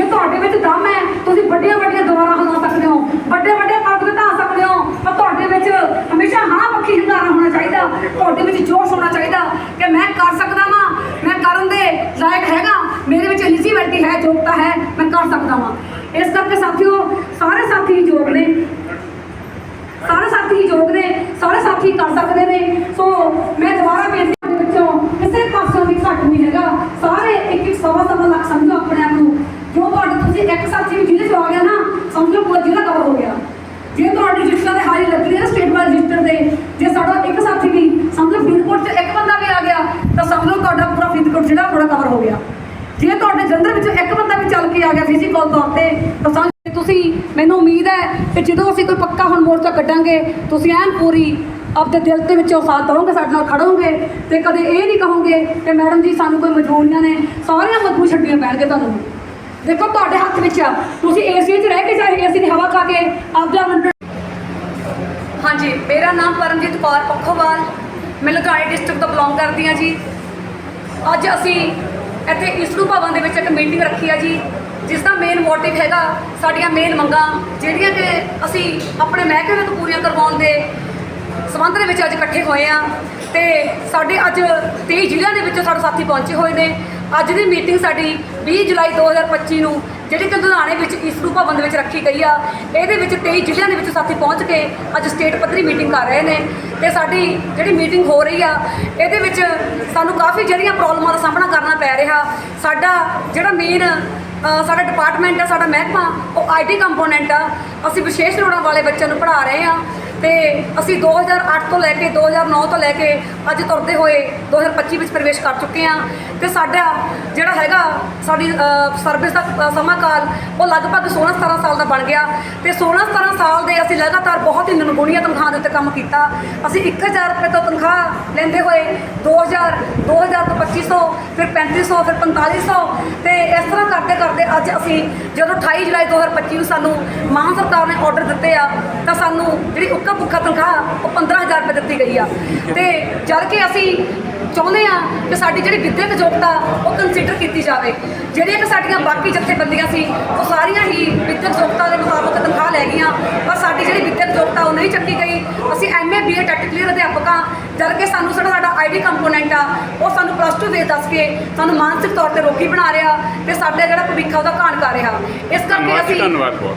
ਜੇ ਤੁਹਾਡੇ ਵਿੱਚ ਦਮ ਹੈ, ਤੁਸੀਂ ਵੱਡੀਆਂ ਵੱਡੀਆਂ ਦੁਆਰਾ ਹਿਲਾ ਸਕਦੇ ਹੋ, ਵੱਡੇ ਵੱਡੇ ਪਰਦ ਢਾ ਸਕਦੇ ਹੋ, ਪਰ ਤੁਹਾਡੇ ਵਿੱਚ ਹਮੇਸ਼ਾ ਹਾਂ ਪੱਖੀ ਹੰਗਾਰਾ ਹੋਣਾ ਚਾਹੀਦਾ, ਤੁਹਾਡੇ ਵਿੱਚ ਜੋਸ਼ ਹੋਣਾ ਚਾਹੀਦਾ ਕਿ ਮੈਂ ਕਰ ਸਕਦਾ ਵਾਂ, ਮੈਂ ਕਰਨ ਦੇ ਲਾਇਕ ਹੈਗਾ, ਮੇਰੇ ਵਿੱਚ ਐਲੀਜੀਬਿਲਟੀ ਹੈ, ਯੋਗਤਾ ਹੈ, ਮੈਂ ਕਰ ਸਕਦਾ ਵਾਂ। ਇਸ ਕਰਕੇ ਸਾਥੀਓ, ਸਾਰੇ ਸਾਥੀ ਯੋਗ ਨੇ, ਸਾਰੇ ਸਾਥੀ ਯੋਗ ਨੇ, ਸਾਰੇ ਸਾਥੀ ਕਰ ਸਕਦੇ ਨੇ ਸੋ ਮੈਂ ਦੁਬਾਰਾ ਬੇਨਤੀ ਕਰਦੇ ਵਿੱਚੋਂ ਕਿਸੇ ਪਾਸੋਂ ਵੀ ਘੱਟ ਨਹੀਂ ਹੈਗਾ ਸਾਰੇ ਇੱਕ ਇੱਕ ਸਵਾ ਸਵਾ ਲੱਖ ਸਮਝੋ ਆਪਣੇ ਆਪ ਨੂੰ ਜੋ ਤੁਹਾਡੇ ਤੁਸੀਂ ਇੱਕ ਸਾਥੀ ਵੀ ਜਿਹਦੇ ਚ ਆ ਗਿਆ ਨਾ, ਸਮਝ ਲਓ ਪੂਰਾ ਜ਼ਿਲ੍ਹਾ ਕਵਰ ਹੋ ਗਿਆ। ਜੇ ਤੁਹਾਡੀ ਰਜਿਸਟਰ ਤੇ ਹਾਰੀ ਲੱਗਦੀ ਹੈ ਸਟੇਟ ਬਾਈ ਰਜਿਸਟਰ ਤੇ ਜੇ ਸਾਡਾ ਇੱਕ ਸਾਥੀ ਵੀ ਸਮਝੋ ਫਰੀਦਕੋਟ ਚ ਇੱਕ ਬੰਦਾ ਵੀ ਆ ਗਿਆ, ਤਾਂ ਸਮਝੋ ਤੁਹਾਡਾ ਪੂਰਾ ਫਰੀਦਕੋਟ ਜ਼ਿਲ੍ਹਾ ਪੂਰਾ ਕਵਰ ਹੋ ਗਿਆ। ਜੇ ਤੁਹਾਡੇ ਜਲੰਧਰ ਵਿੱਚੋਂ ਇੱਕ ਬੰਦਾ ਵੀ ਚੱਲ ਕੇ ਆ ਗਿਆ ਫਿਜ਼ੀਕਲ ਤੌਰ ਤੇ, ਤਾਂ ਸਮਝ ਤੁਸੀਂ, ਮੈਨੂੰ ਉਮੀਦ ਹੈ ਕਿ ਜਦੋਂ ਅਸੀਂ ਕੋਈ ਪੱਕਾ ਹੁਣ ਮੋਰਚਾ ਕੱਢਾਂਗੇ, ਤੁਸੀਂ ਐਨ ਪੂਰੀ ਆਪਦੇ ਦਿਲ ਦੇ ਵਿੱਚੋਂ ਸਾਥ ਦਵੋਗੇ, ਸਾਡੇ ਨਾਲ ਖੜੋਗੇ ਤੇ ਕਦੇ ਇਹ ਨਹੀਂ ਕਹੋਗੇ ਕਿ ਮੈਡਮ ਜੀ ਸਾਨੂੰ ਕੋਈ ਮਜਬੂਰੀਆਂ ਨੇ, ਸਾਰੀਆਂ ਮਜਬੂਰ ਛੱਡੀਆਂ ਪੈਣਗੇ ਤੁਹਾਨੂੰ। ਦੇਖੋ ਤੁਹਾਡੇ ਹੱਥ ਵਿੱਚ ਆ। ਤੁਸੀਂ ਏਸੀ 'ਚ ਰਹਿ ਕੇ ਚਾਹੇ ਏਸੀ ਦੀ ਹਵਾ ਖਾ ਕੇ ਆਪਦਾ ਮੰਡਲ ਹਾਂਜੀ, ਮੇਰਾ ਨਾਮ ਪਰਮਜੀਤ ਕੌਰ ਪੱਖੋਵਾਲ। ਮੈਂ ਲੁਧਿਆਣੇ ਡਿਸਟ੍ਰਿਕਟ ਤੋਂ ਬਿਲੋਂਗ ਕਰਦੀ ਹਾਂ ਜੀ। ਅੱਜ ਅਸੀਂ ਇੱਥੇ ਇਸਰੂ ਭਵਨ ਦੇ ਵਿੱਚ ਇੱਕ ਮੀਟਿੰਗ ਰੱਖੀ ਆ ਜੀ, ਜਿਸ ਦਾ ਮੇਨ ਮੋਟਿਵ ਹੈਗਾ ਸਾਡੀਆਂ ਮੇਨ ਮੰਗਾਂ, ਜਿਹੜੀਆਂ ਕਿ ਅਸੀਂ ਆਪਣੇ ਮਹਿਕਮੇ ਤੋਂ ਪੂਰੀਆਂ ਕਰਵਾਉਣ ਦੇ ਸਬੰਧ ਦੇ ਵਿੱਚ ਅੱਜ ਇਕੱਠੇ ਹੋਏ ਆ ਤੇ ਸਾਡੇ ਅੱਜ 23 ਜ਼ਿਲ੍ਹਿਆਂ ਦੇ ਵਿੱਚੋਂ ਸਾਡੇ ਸਾਥੀ ਪਹੁੰਚੇ ਹੋਏ ਨੇ। ਅੱਜ ਦੀ ਮੀਟਿੰਗ ਸਾਡੀ 20 ਜੁਲਾਈ 2025 ਨੂੰ, ਜਿਹੜੀ ਕਿ ਲੁਧਿਆਣੇ ਵਿੱਚ ਇਸਰੂ ਭਵਨ ਦੇ ਵਿੱਚ ਰੱਖੀ ਗਈ ਆ। ਇਹਦੇ ਵਿੱਚ 23 ਜ਼ਿਲ੍ਹਿਆਂ ਦੇ ਵਿੱਚ ਸਾਥੀ ਪਹੁੰਚ ਕੇ ਅੱਜ ਸਟੇਟ ਪੱਧਰੀ ਮੀਟਿੰਗ ਕਰ ਰਹੇ ਨੇ ਤੇ ਸਾਡੀ ਜਿਹੜੀ ਮੀਟਿੰਗ ਹੋ ਰਹੀ ਆ, ਇਹਦੇ ਵਿੱਚ ਸਾਨੂੰ ਕਾਫੀ ਜਿਹੜੀਆਂ ਪ੍ਰੋਬਲਮਾਂ ਦਾ ਸਾਹਮਣਾ ਕਰਨਾ ਪੈ ਰਿਹਾ। ਸਾਡਾ ਜਿਹੜਾ ਮੇਨ ਸਾਡਾ ਡਿਪਾਰਟਮੈਂਟ ਆ, ਸਾਡਾ ਮਹਿਕਮਾ, ਉਹ ਆਈਟੀ ਕੰਪੋਨੈਂਟ ਆ। ਅਸੀਂ ਵਿਸ਼ੇਸ਼ ਲੋੜਾਂ ਵਾਲੇ ਬੱਚਿਆਂ ਨੂੰ ਪੜ੍ਹਾ ਰਹੇ ਆ ਤੇ ਅਸੀਂ 2008 ਤੋਂ ਲੈ ਕੇ 2009 ਤੋਂ ਲੈ ਕੇ ਅੱਜ ਤੁਰਦੇ ਹੋਏ 2025 ਵਿੱਚ ਪ੍ਰਵੇਸ਼ ਕਰ ਚੁੱਕੇ ਆ। ਤੇ ਸਾਡਾ ਜਿਹੜਾ ਹੈਗਾ ਸਾਡੀ ਸਰਵਿਸ ਦਾ ਸਮਾਂ ਕਾਲ ਉਹ ਲਗਭਗ 16 17 ਸਾਲ ਦਾ ਬਣ ਗਿਆ ਤੇ 16 17 ਸਾਲ ਦੇ ਅਸੀਂ ਲਗਾਤਾਰ ਬਹੁਤ ਹੀ ਨਿਰਗੁਣੀਆ ਤਨਖਾਹ ਦੇ ਉੱਤੇ ਕੰਮ ਕੀਤਾ। ਅਸੀਂ 1000 ਰੁਪਏ ਤੋਂ ਤਨਖਾਹ ਲੈਂਦੇ ਹੋਏ 2000 2000 ਤੋਂ 2500 ਫਿਰ 3500 ਫਿਰ 4500 ਤੇ ਇਸ ਤਰ੍ਹਾਂ ਕਰਦੇ ਕਰਦੇ ਅੱਜ ਅਸੀਂ ਜਦੋਂ 28 ਜੁਲਾਈ 2025 ਨੂੰ ਸਾਨੂੰ ਮਾਨ ਸਰਕਾਰ ਨੇ ਆਰਡਰ ਦਿੱਤੇ ਆ, ਤਾਂ ਸਾਨੂੰ ਜਿਹੜੀ ਉੱਕਾ ਭੁੱਖਾ ਤਨਖਾਹ ਉਹ 15000 ਰੁਪਏ ਦਿੱਤੀ ਗਈ ਆ। ਤੇ ਜਦ ਕਿ ਅਸੀਂ ਚਾਹੁੰਦੇ ਆ ਕਿ ਸਾਡੀ ਜਿਹੜੀ ਵਿੱਦਿਅਕ ਜੋ ਯੋਗਤਾ ਉਹ ਕੰਸੀਡਰ ਕੀਤੀ ਜਾਵੇ। ਜਿਹੜੀਆਂ ਕਿ ਸਾਡੀਆਂ ਬਾਕੀ ਜਥੇਬੰਦੀਆਂ ਸੀ ਉਹ ਸਾਰੀਆਂ ਹੀ ਵਿਦਿਅਕ ਯੋਗਤਾ ਦੇ ਮੁਤਾਬਕ ਤਨਖਾਹ ਲੈ ਗਈਆਂ। ਪਰ ਸਾਡੀ ਜਿਹੜੀ ਵਿਦਿਅਕ ਯੋਗਤਾ ਉਹ ਨਹੀਂ ਚੱਕੀ ਗਈ। ਅਸੀਂ ਐਮਏ ਬੀਏ ਟੈਟ ਕਲੀਅਰ ਅਧਿਆਪਕ ਜਦ ਕਿ ਸਾਨੂੰ ਸਾਡਾ ਸਾਡਾ ਆਈਡੀ ਕੰਪੋਨੈਂਟ ਆ ਉਹ ਸਾਨੂੰ ਪਲੱਸ 2 ਦੇ ਦੱਸ ਕੇ ਸਾਨੂੰ ਮਾਨਸਿਕ ਤੌਰ ਤੇ ਰੋਗੀ ਬਣਾ ਰਿਹਾ ਤੇ ਸਾਡੇ ਜਿਹੜਾ ਭਵਿੱਖ ਉਹਦਾ ਘਾਣ ਕਰ ਰਿਹਾ। ਇਸ ਕਰਕੇ ਅਸੀਂ ਧੰਨਵਾਦ ਬਹੁਤ।